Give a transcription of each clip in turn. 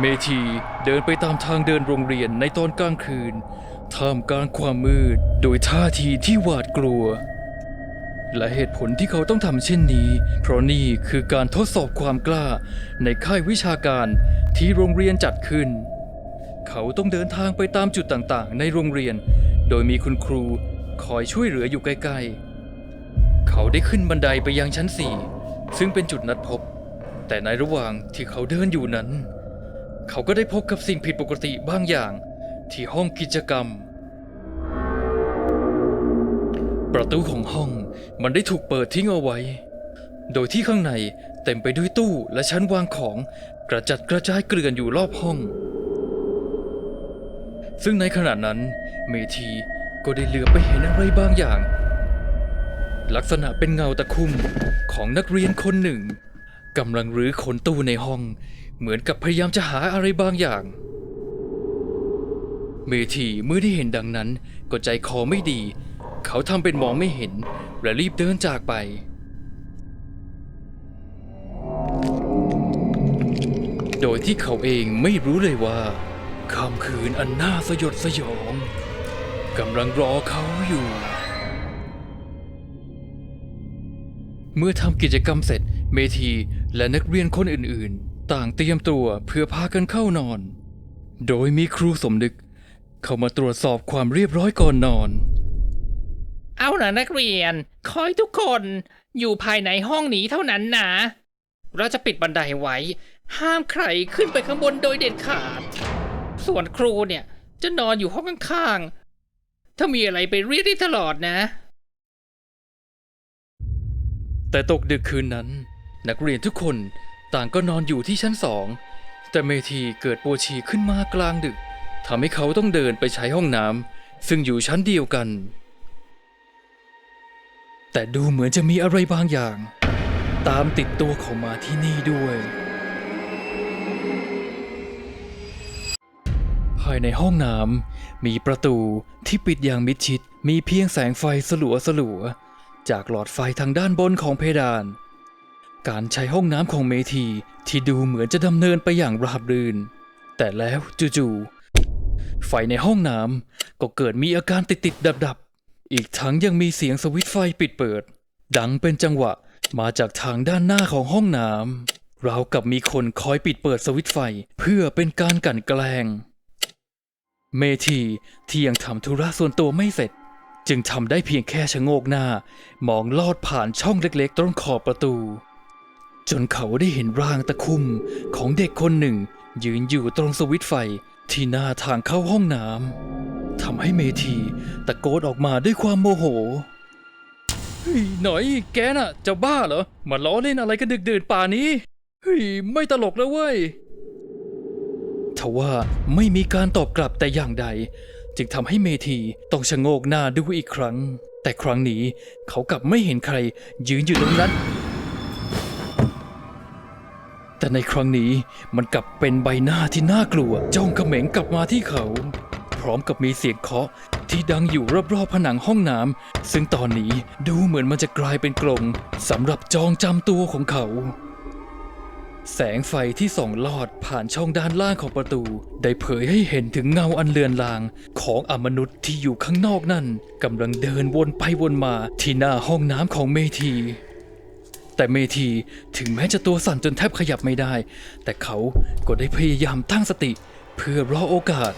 เมทีเดินไปตามทางเดินโรงเรียนในตอนกลางคืน ท่ามกลางความมืดโดยท่าทีที่หวาดกลัว และเหตุผลที่เขาต้องทำเช่นนี้ เพราะนี่คือการทดสอบความกล้าในค่ายวิชาการที่โรงเรียนจัดขึ้น เขาต้องเดินทางไปตามจุดต่างๆ ในโรงเรียน โดยมีคุณครูคอยช่วยเหลืออยู่ใกล้ๆ เขาได้ขึ้นบันไดไปยังชั้นสี่ซึ่งเป็นจุดนัดพบ แต่ในระหว่างที่เขาเดินอยู่นั้น เขาก็ได้พบกับสิ่งผิดปกติบางอย่างที่ห้องกิจกรรม ประตูของห้องมันได้ถูกเปิดทิ้งเอาไว้ โดยที่ข้างในเต็มไปด้วยตู้และชั้นวางของกระจัดกระจายเกลื่อนอยู่รอบห้อง ซึ่งในขณะนั้นเมทีก็ได้เหลือไปเห็นอะไรบางอย่าง ลักษณะเป็นเงาตะคุ่มของนักเรียนคนหนึ่ง กำลังรื้อขนตู้ในห้อง เหมือนกับพยายามจะหาอะไรบางอย่าง เมทีเมื่อได้เห็นดังนั้นก็ใจคอไม่ดี เขาทำเป็นมองไม่เห็น และรีบเดินจากไป โดยที่เขาเองไม่รู้เลยว่าค่ำคืนอันน่าสยดสยองกำลังรอเขาอยู่ เมื่อทำกิจกรรมเสร็จ เมทีและนักเรียนคนอื่นๆ ต่างเตรียมตัวเพื่อพากันเข้านอน โดยมีครูสมนึก เข้ามาตรวจสอบความเรียบร้อยก่อนนอน เอาล่ะนักเรียน คอยทุกคนอยู่ภายในห้องนี้เท่านั้นนะ เราจะปิดบันไดไว้ ห้ามใครขึ้นไปข้างบนโดยเด็ดขาด ส่วนครูเนี่ยจะนอนอยู่ห้องข้างๆถ้ามีอะไรไปเรียกได้ตลอดนะ แต่ตกดึกคืนนั้น นักเรียนทุกคนต่างก็นอนอยู่ที่ชั้นสอง แต่เมทีเกิดปวดฉี่ขึ้นมากลางดึกทำให้เขาต้องเดินไปใช้ห้องน้ำซึ่งอยู่ชั้นเดียวกัน แต่ดูเหมือนจะมีอะไรบางอย่าง ตามติดตัวเขามาที่นี่ด้วย ภายในห้องน้ำมีประตูที่ปิดอย่างมิดชิด มีเพียงแสงไฟสลัวสลัว จากหลอดไฟทางด้านบนของเพดาน การใช้ห้องน้ำของเมทีที่ดูเหมือนจะดำเนินไปอย่างราบรื่น แต่แล้วจู่ๆไฟในห้องน้ำก็เกิดมีอาการติดติดดับดับๆ อีกทั้งยังมีเสียงสวิตช์ไฟปิดเปิด ดังเป็นจังหวะมาจากทางด้านหน้าของห้องน้ำราวกับมีคนคอยปิดเปิดสวิตช์ไฟเพื่อเป็นการกลั่นแกล้ง เมทีที่ยังทำธุระส่วนตัวไม่เสร็จ จึงทำได้เพียงแค่ชะโงกหน้า มองลอดผ่านช่องเล็กๆ ตรงขอบประตู จนเขาได้เห็นร่างตะคุ่มของเด็กคนหนึ่ง ยืนอยู่ตรงสวิตไฟที่หน้าทางเข้าห้องน้ำทำให้เมทีตะโกนออกมาด้วยความโมโหเฮ้ยหน่อยแกน่ะจะบ้าเหรอ มาล้อเล่นอะไรกันดึกดื่นป่านี้เฮ้ยไม่ตลกแล้วเว้ยทว่าไม่มีการตอบกลับแต่อย่างใด จึงทำให้เมทีต้องชะโงกหน้าดูอีกครั้ง แต่ครั้งนี้เขากลับไม่เห็นใครยืนอยู่ตรงนั้น แต่ในครั้งนี้มันกลับเป็นใบหน้าที่น่ากลัวจ้องเขม็งกลับมาที่เขา พร้อมกับมีเสียงเคาะที่ดังอยู่รอบๆผนังห้องน้ำซึ่งตอนนี้ดูเหมือนมันจะกลายเป็นกรงสำหรับจองจำตัวของเขา แสงไฟที่ส่องลอดผ่านช่องด้านล่างของประตู ได้เผยให้เห็นถึงเงาอันเลือนลางของอมนุษย์ที่อยู่ข้างนอกนั่นกำลังเดินวนไปวนมาที่หน้าห้องน้ำของเมทีแต่เมทีถึงแม้จะตัวสั่นจนแทบขยับไม่ได้ แต่เขาก็ได้พยายามตั้งสติเพื่อรอโอกาส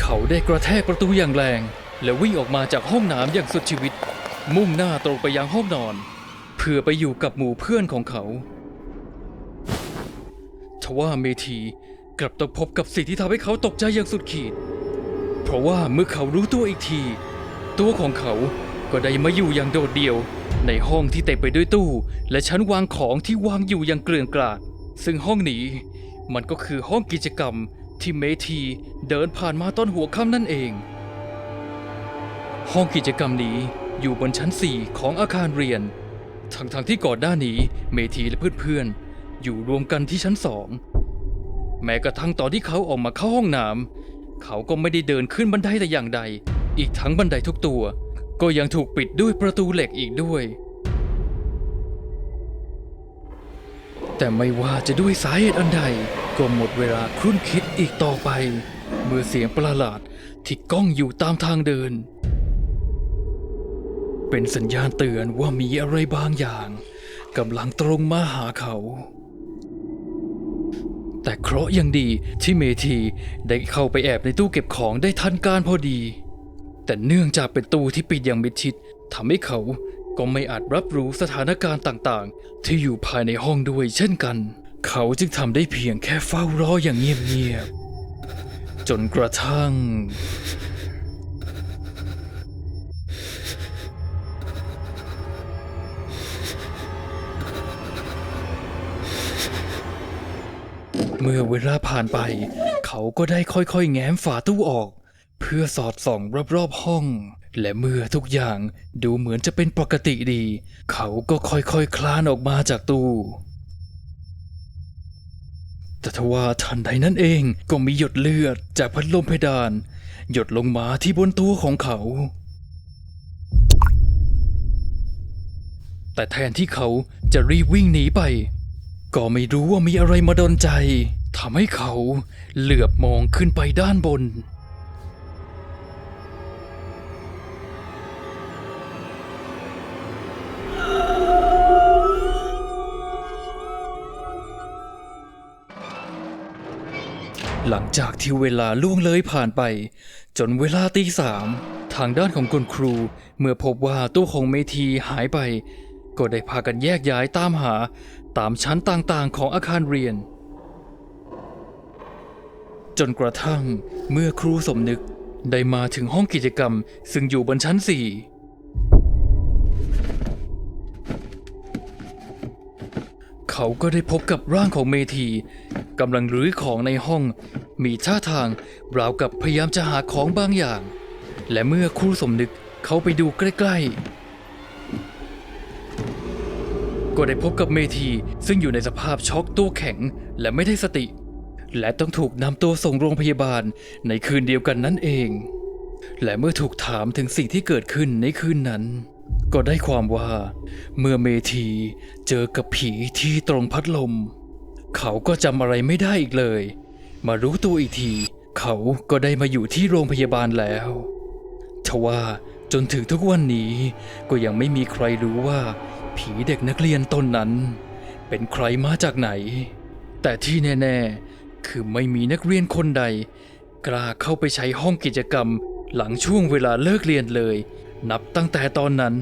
เขาได้กระแทกประตูอย่างแรง และวิ่งออกมาจากห้องน้ำอย่างสุดชีวิต มุ่งหน้าตรงไปยังห้องนอน เพื่อไปอยู่กับหมู่เพื่อนของเขาทว่าเมทีกลับต้องพบกับสิ่งที่ทำให้เขาตกใจอย่างสุดขีด เพราะว่าเมื่อเขารู้ตัวอีกที ตัวของเขาก็ได้มาอยู่อย่างโดดเดี่ยว ในห้องที่เต็มไปด้วยตู้ และชั้นวางของที่วางอยู่อย่างเกลื่อนกลาด ซึ่งห้องนี้มันก็คือห้องกิจกรรมที่เมทีเดินผ่านมาตอนหัวค่ำนั่นเอง ห้องกิจกรรมนี้ อยู่บนชั้น 4 ของอาคารเรียน ทั้งๆที่ก่อนหน้านี้เมทีและเพื่อนๆ อยู่รวมกันที่ชั้นสองแม้กระทั่งตอนที่เขาออกมาเข้าห้องน้ำเขาก็ไม่ได้เดินขึ้นบันไดแต่อย่างใด อีกทั้งบันไดทุกตัว ก็ยังถูกปิดด้วยประตูเหล็กอีกด้วย แต่ไม่ว่าจะด้วยสาเหตุอันใดก็หมดเวลาครุ่นคิดอีกต่อไป เมื่อเสียงประหลาดที่ก้องอยู่ตามทางเดิน เป็นสัญญาณเตือนว่ามีอะไรบางอย่างกำลังตรงมาหาเขา แต่เคราะห์ยังดีที่เมทีได้เข้าไปแอบในตู้เก็บของได้ทันการพอดี แต่เนื่องจากเป็นตู้ที่ปิดอย่างมิดชิดทำให้เขาก็ไม่อาจรับรู้สถานการณ์ต่างๆ ที่อยู่ภายในห้องด้วยเช่นกัน เขาจึงทำได้เพียงแค่เฝ้ารออย่างเงียบๆจนกระทั่ง เมื่อเวลาผ่านไป เขาก็ได้ค่อยๆ แง้มฝาตู้ออก เพื่อสอดส่องรอบๆห้อง และเมื่อทุกอย่างดูเหมือนจะเป็นปกติดี เขาก็ค่อยๆคคลานออกมาจากตู้แต่ทว่าทันใดนั้นเองก็มีหยดเลือดจากพัดลมเพดาน หยดลงมาที่บนตัวของเขา แต่แทนที่เขาจะรีบวิ่งหนีไป ก็ไม่รู้ว่ามีอะไรมาดนใจทำให้เขาเหลือบมองขึ้นไปด้านบน หลังจากที่เวลาล่วงเลยผ่านไป จนเวลาตีสามทางด้านของคุณครูเมื่อพบว่าตู้ของเมทีหายไป ก็ได้พากันแยกย้ายตามหา ตามชั้นต่างๆของอาคารเรียน จนกระทั่งเมื่อครูสมนึกได้มาถึงห้องกิจกรรม ซึ่งอยู่บนชั้นสี่เขาก็ได้พบกับร่างของเมทีกำลังรื้อของในห้อง มีท่าทางราวกับพยายามจะหาของบางอย่าง และเมื่อครูสมนึกเขาไปดูใกล้ ๆ ก็ได้พบกับเมทีซึ่งอยู่ในสภาพช็อกตัวแข็งและไม่ได้สติ และต้องถูกนำตัวส่งโรงพยาบาลในคืนเดียวกันนั่นเอง และเมื่อถูกถามถึงสิ่งที่เกิดขึ้นในคืนนั้น ก็ได้ความว่า เมื่อเมทีเจอกับผีที่ตรงพัดลม เขาก็จำอะไรไม่ได้อีกเลย มารู้ตัวอีกที เขาก็ได้มาอยู่ที่โรงพยาบาลแล้วทว่าจนถึงทุกวันนี้ก็ยังไม่มีใครรู้ว่า ผีเด็กนักเรียนตนนั้น เป็นใครมาจากไหน แต่ที่แน่ๆ คือไม่มีนักเรียนคนใด กล้าเข้าไปใช้ห้องกิจกรรมหลังช่วงเวลาเลิกเรียนเลย นับตั้งแต่ตอนนั้น